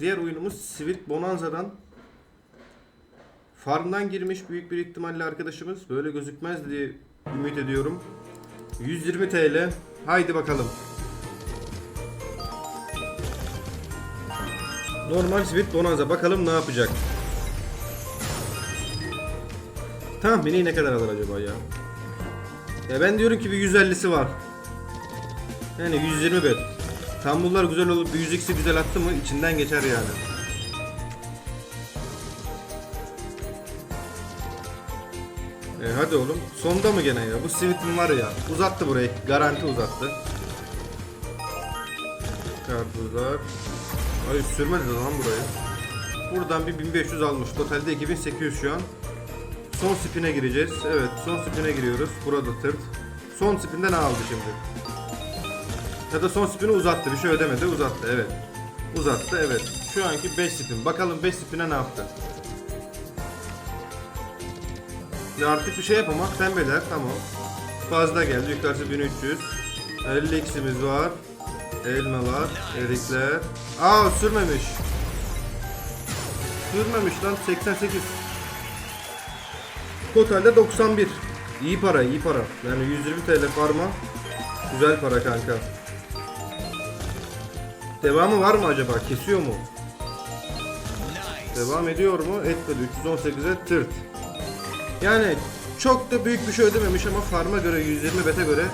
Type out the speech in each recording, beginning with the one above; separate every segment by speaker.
Speaker 1: Diğer oyunumuz Sweet Bonanza'dan farmdan girmiş büyük bir ihtimalle arkadaşımız. Böyle gözükmez diye ümit ediyorum. 120 TL. Haydi bakalım. Normal Sweet Bonanza. Bakalım ne yapacak. Tahmini ne kadar alır acaba ya? Ya ben diyorum ki bir 150'si var. Yani 120 bet. Tam bunlar güzel olup bir 100x'i güzel attı mı içinden geçer yani. E hadi oğlum. Sonda mı gene ya? Bu Sweet'in var ya. Uzattı burayı. Garanti uzattı. Kartuzlar. Ay sürmedi lan burayı. Buradan bir 1500 almış. Totalde 2800 şu an. Son spin'e gireceğiz. Evet son spin'e giriyoruz. Burada tırt. Son spin'de ne aldı şimdi? Ya da son spin'i uzattı. Bir şey ödemedi. Uzattı. Evet. Uzattı. Evet. Şu anki 5 spin. Bakalım 5 spin'e ne yaptı? Ya artık bir şey yapamak. Pembeler. Tamam. Fazla geldi. Yukarısı 1300. 50 x'imiz var. Elmalar. Erikler. Aa sürmemiş. Sürmemiş lan. 88. Totalde 91. İyi para, iyi para. Yani 120 TL farma. Güzel para kanka. Devamı var mı acaba? Kesiyor mu? Devam ediyor mu? Etmedi. 318'e tırt. Yani çok da büyük bir şey ödememiş ama farma göre 120 bete göre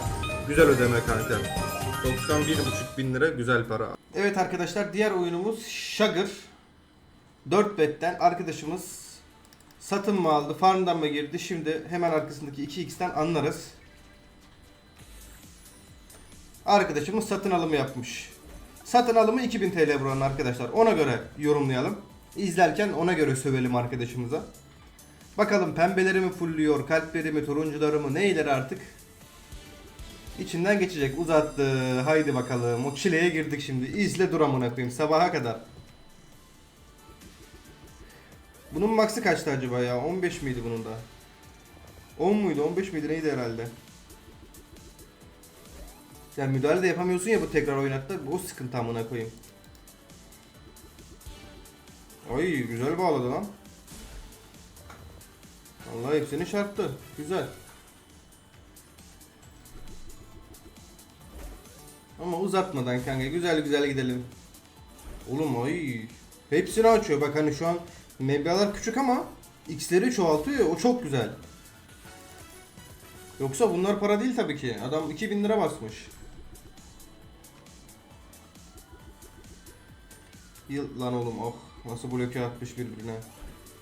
Speaker 1: güzel ödeme kanka. 91,5 bin lira güzel para. Evet arkadaşlar diğer oyunumuz Sugar. 4 betten arkadaşımız satın mı aldı, farmdan mı girdi? Şimdi hemen arkasındaki 2x'ten anlarız. Arkadaşımız satın alımı yapmış. Satın alımı 2000 TL buranın arkadaşlar. Ona göre yorumlayalım. İzlerken ona göre sövelim arkadaşımıza. Bakalım pembeleri mi fulluyor, kalpleri mi, turuncuları mı, neyleri artık. İçinden geçecek. Uzattı. Haydi bakalım. O çileye girdik şimdi. İzle dur amına sabaha kadar. Bunun max'ı kaçtı acaba ya? 15 miydi bunun da? 10 muydu? 15 miydi? Neydi herhalde? Yani müdahale de yapamıyorsun ya bu tekrar oynatta. O sıkıntı amına koyayım. Ay güzel bağladı lan. Vallahi hepsini çarptı. Güzel. Ama uzatmadan kanka güzel güzel gidelim. Oğlum ay. Hepsini açıyor bak hani şu an meblağlar küçük ama x'leri çoğaltıyor o çok güzel. Yoksa bunlar para değil tabii ki. Adam 2000 lira basmış. Yıl lan oğlum oh nasıl bloke atmış birbirine.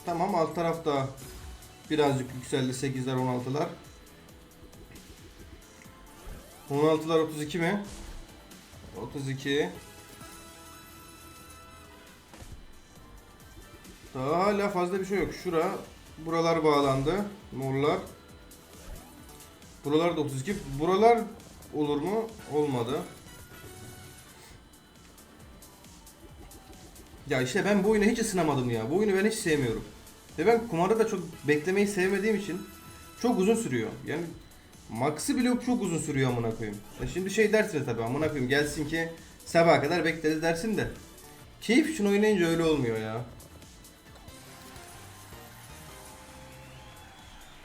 Speaker 1: Tamam alt tarafta birazcık yükseldi 8'ler 16'lar. 16'lar 32 mi? 32 Daha hala fazla bir şey yok. Şura, buralar bağlandı. Morlar. Buralar da 32. Buralar olur mu? Olmadı. Ya işte ben bu oyunu hiç ısınamadım ya. Bu oyunu ben hiç sevmiyorum. Ve ben kumarda da çok beklemeyi sevmediğim için çok uzun sürüyor. Yani Max'ı bile çok uzun sürüyor amına koyayım. Ya şimdi şey dersiniz tabii amına koyayım gelsin ki sabaha kadar bekledi dersin de. Keyif için oynayınca öyle olmuyor ya.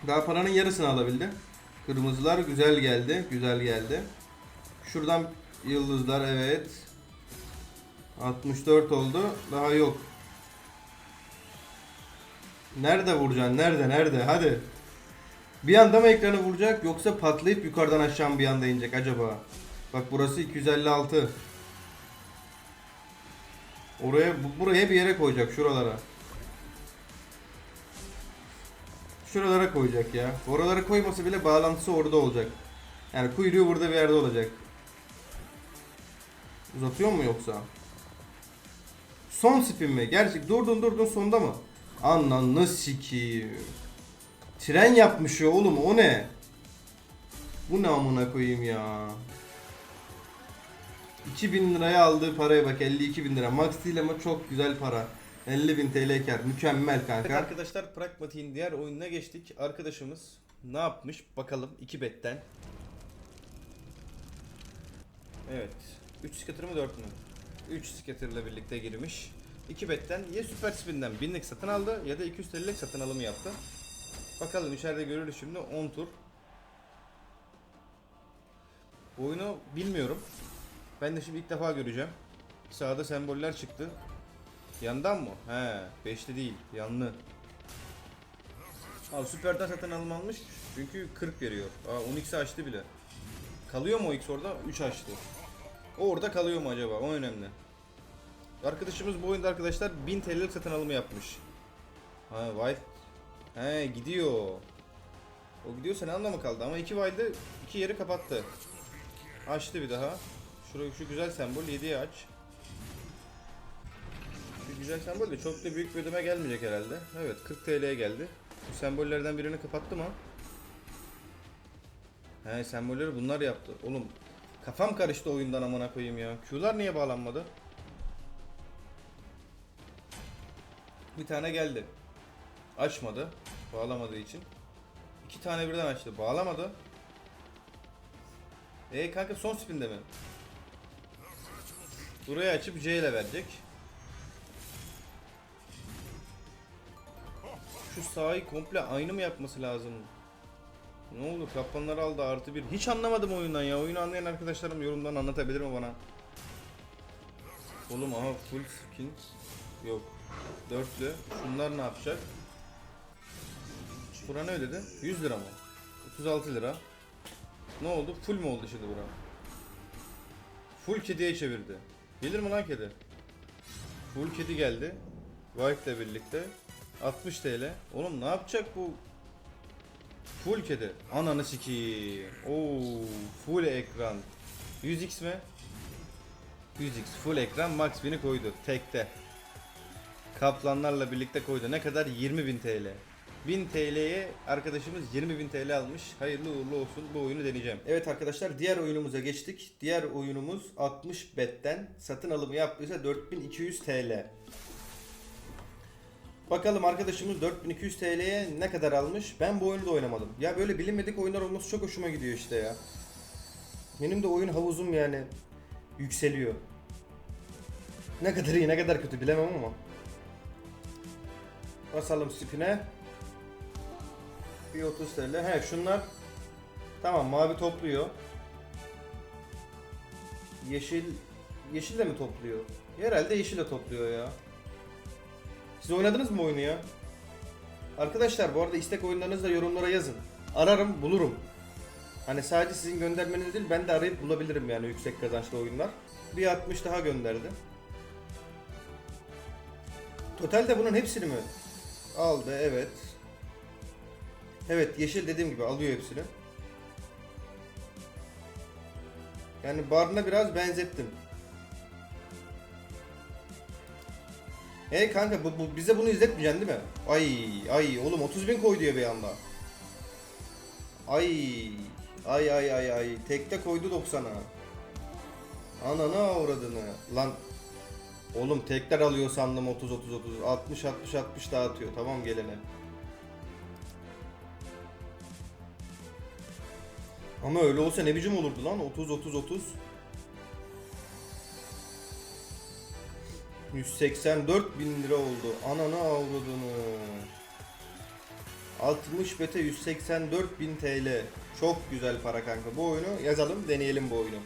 Speaker 1: Daha paranın yarısını alabildi. Kırmızılar güzel geldi. Güzel geldi. Şuradan yıldızlar evet. 64 oldu. Daha yok. Nerede vuracaksın? Nerede? Nerede? Hadi. Bir anda mı ekranı vuracak yoksa patlayıp yukarıdan aşağı mı bir anda inecek acaba? Bak burası 256. Oraya bu- buraya bir yere koyacak şuralara. Şuralara koyacak ya. Oralara koyması bile bağlantısı orada olacak. Yani kuyruğu burada bir yerde olacak. Uzatıyor mu yoksa? Son spin mi? Gerçek durdun durdun sonda mı? Ananı sikiyim. Tren yapmış ya oğlum o ne? Bu ne amına koyayım ya? 2000 liraya aldığı paraya bak 52 bin lira. Max değil ama çok güzel para. 50 bin TL kar. Mükemmel kanka. Evet arkadaşlar Pragmatik'in diğer oyununa geçtik. Arkadaşımız ne yapmış bakalım 2 betten. Evet. 3 skater mı 4 mü? 3 skaterla birlikte girmiş. 2 betten ya Super Spin'den 1000'lik satın aldı ya da 200 TL'lik satın alımı yaptı. Bakalım içeride görürüz şimdi 10 tur. Bu oyunu bilmiyorum. Ben de şimdi ilk defa göreceğim. Sağda semboller çıktı. Yandan mı? He, 5'li değil, yanlı. Al süperden satın alım almış. Çünkü 40 veriyor. Aa 10x'i açtı bile. Kalıyor mu o x orada? 3 açtı. Orada kalıyor mu acaba? O önemli. Arkadaşımız bu oyunda arkadaşlar 1000 TL'lik satın alımı yapmış. Ha wild. He gidiyor. O gidiyor sen anlamı kaldı ama iki wild'ı iki yeri kapattı. Açtı bir daha. Şurayı şu güzel sembol 7'ye aç. Şu güzel sembol de çok da büyük bir ödeme gelmeyecek herhalde. Evet 40 TL'ye geldi. Bu sembollerden birini kapattı mı? He sembolleri bunlar yaptı. Oğlum kafam karıştı oyundan amına koyayım ya. Q'lar niye bağlanmadı? Bir tane geldi. Açmadı. Bağlamadığı için. İki tane birden açtı. Bağlamadı. E kanka son spinde mi? Burayı açıp C ile verecek. Şu sağı komple aynı mı yapması lazım? Ne oldu? Kaplanları aldı artı bir. Hiç anlamadım oyundan ya. Oyunu anlayan arkadaşlarım yorumdan anlatabilir mi bana? Oğlum aha full skin. Yok. Dörtlü. Şunlar ne yapacak? Bura ne ödedi? 100 lira mı? 36 lira. Ne oldu? Full mu oldu şimdi bura? Full kediye çevirdi. Gelir mi lan kedi? Full kedi geldi. White ile birlikte. 60 TL. Oğlum ne yapacak bu? Full kedi. Ananı sikiyim. Oo, full ekran. 100x mi? 100x full ekran max win'i koydu tekte. Kaplanlarla birlikte koydu. Ne kadar? 20.000 TL. 1000 TL'ye arkadaşımız 20.000 TL almış. Hayırlı uğurlu olsun bu oyunu deneyeceğim. Evet arkadaşlar diğer oyunumuza geçtik. Diğer oyunumuz 60 betten satın alımı yaptıysa 4200 TL. Bakalım arkadaşımız 4200 TL'ye ne kadar almış? Ben bu oyunu da oynamadım. Ya böyle bilinmedik oyunlar olması çok hoşuma gidiyor işte ya. Benim de oyun havuzum yani yükseliyor. Ne kadar iyi ne kadar kötü bilemem ama. Basalım spine. Bir 30 TL. He şunlar. Tamam mavi topluyor. Yeşil yeşil de mi topluyor? Herhalde yeşil de topluyor ya. Siz oynadınız mı oyunu ya? Arkadaşlar bu arada istek oyunlarınızı da yorumlara yazın. Ararım bulurum. Hani sadece sizin göndermeniz değil ben de arayıp bulabilirim yani yüksek kazançlı oyunlar. Bir 60 daha gönderdi. Totalde bunun hepsini mi? Aldı evet. Evet yeşil dediğim gibi alıyor hepsini. Yani barına biraz benzettim. Hey kanka bu, bu- bize bunu izletmeyeceksin değil mi? Ay ay oğlum 30 bin koy diyor bir anda. Ay ay ay ay ay tekte koydu 90'a. Ananı avradını. Lan oğlum tekler alıyor sandım 30 30 30 60 60 60 dağıtıyor tamam gelene. Ama öyle olsa ne biçim olurdu lan 30 30 30. 184 bin lira oldu. Ananı avradını. 60 bete 184 bin TL. Çok güzel para kanka. Bu oyunu yazalım deneyelim bu oyunu.